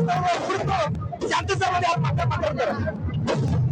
वातावरण शांततेमध्ये आज मात्र करतो.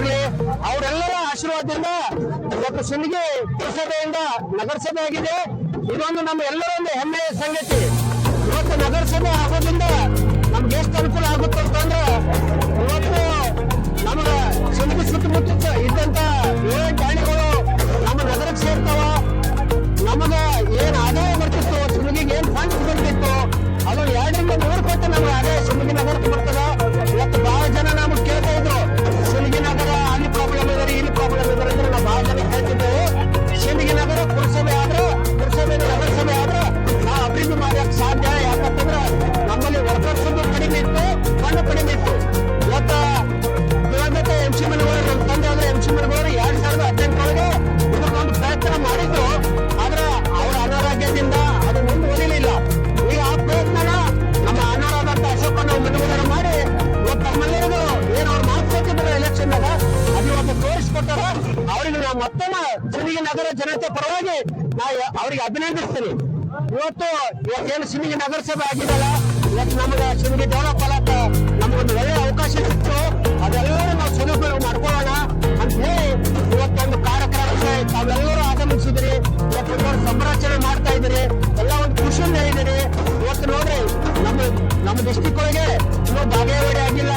ಆಗಿರ್ಲಿ ಅವರೆಲ್ಲರ ಆಶೀರ್ವಾದದಿಂದ ಇವತ್ತು ಸಿಂದಗಿ ಪುರಸಭೆಯಿಂದ ನಗರಸಭೆ ಆಗಿದೆ. ಇದೊಂದು ನಮ್ಮ ಎಲ್ಲರ ಒಂದು ಹೆಮ್ಮೆಯ ಸಂಗತಿ. ಇವತ್ತು ನಗರಸಭೆ ಆಗೋದ್ರಿಂದ ನಮ್ಗೆ ಎಷ್ಟು ಅನುಕೂಲ ಆಗುತ್ತೆ ಅಂತಂದ್ರೆ ಇವತ್ತು ನಮ್ಮ ಸಿಂಧಗಿ ಸುತ್ತಮುತ್ತ ಇದ್ದಂತ ಏಳು ಗಾಡಿಗಳು ನಮ್ಮ ನಗರಕ್ಕೆ ಸೇರ್ತಾವ. ನಮಗ ಏನ್ ಆದಾಯ ಬರ್ತಿತ್ತು ಸಿಂಧಗಿಗೆ ಏನ್ ಫಂಡ್ಸ್ ಬರ್ತಿತ್ತು, ಅದು ಎರಡರಿಂದ ಮೂರು ಕೊಟ್ಟು ನಮ್ಗೆ ಆದಾಯ ಸಿಂಧಗಿ ನಗರಕ್ಕೆ ಬರ್ತದ. ಅವರಿಗೆ ನಾವು ಮತ್ತೊಮ್ಮೆ ಸಿಂದಗಿ ನಗರ ಜನತೆ ಪರವಾಗಿ ನಾ ಅವರಿಗೆ ಅಭಿನಂದಿಸ್ತೀನಿ. ಇವತ್ತು ಇವತ್ತೇನು ನಗರ ನಗರಸಭೆ ಆಗಿದಲ್ಲ ಇವತ್ತು ನಮಗೆ ಸಿಂದಗಿ ಡೆವಲಪ್ ಆಗ ನಮಗೊಂದು ಒಳ್ಳೆ ಅವಕಾಶ ಸಿಕ್ತು. ಅದೆಲ್ಲರೂ ನಾವು ಸದುಪಯೋಗ ಮಾಡ್ಕೊಳ್ಳೋಣ ಅಂತ ಹೇಳಿ ಇವತ್ತೊಂದು ಕಾರ್ಯಕ್ರಮಕ್ಕೆ ತಾವೆಲ್ಲರೂ ಆಗಮಿಸಿದಿರಿ. ಇವತ್ತು ಸಂರಚನೆ ಮಾಡ್ತಾ ಇದ್ದೀರಿ ಎಲ್ಲ ಒಂದು ಖುಷಿಯಿಂದ ಇದ್ದೀರಿ ಇವತ್ತು ನೋಡ್ರಿ, ನಮ್ಮ ನಮ್ಮ ಡಿಸ್ಟಿಕ್ ಒಳಗೆ ಇನ್ನೂ ಬಾಗೇವಾಡಿ ಆಗಿಲ್ಲ.